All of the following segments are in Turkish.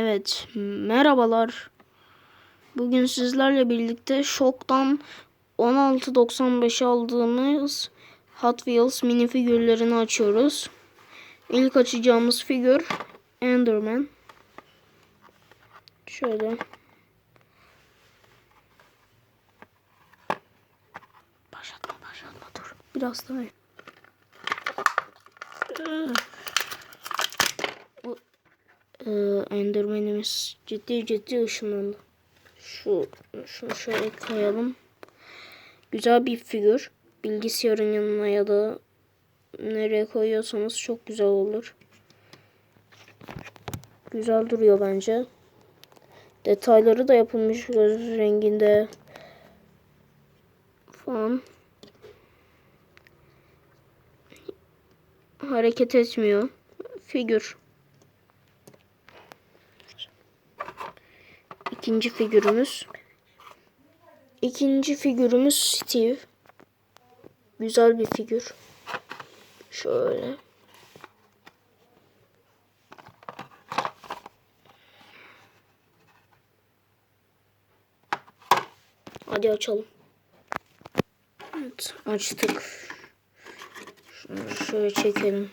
Evet, merhabalar. Bugün sizlerle birlikte Şok'tan 16.95 aldığımız Hot Wheels mini figürlerini açıyoruz. İlk açacağımız figür Enderman. Şöyle. Başlatma, başlatma dur. Biraz daha. Enderman'imiz ciddi ciddi ışınlandı. Şu, şunu şöyle koyalım. Güzel bir figür. Bilgisayarın yanına ya da nereye koyuyorsanız çok güzel olur. Güzel duruyor bence. Detayları da yapılmış göz renginde falan. Hareket etmiyor. Figür. İkinci figürümüz. İkinci figürümüz Steve. Güzel bir figür. Şöyle. Hadi açalım. Evet açtık. Şunu şöyle çekelim.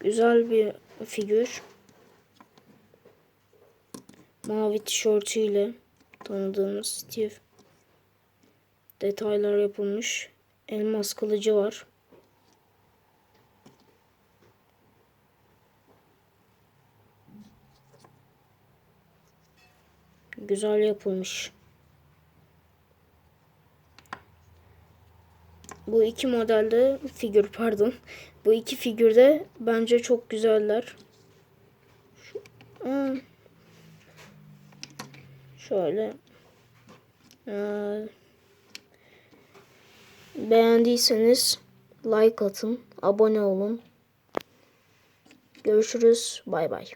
Güzel bir figür. Mavi tişörtüyle tanıdığımız Steve. Detaylar yapılmış. Elmas kılıcı var. Güzel yapılmış. Bu iki modelde figür pardon. Bu iki figürde bence çok güzeller. Şu, aa, şöyle. Ee, beğendiyseniz like atın, abone olun. Görüşürüz. Bay bay.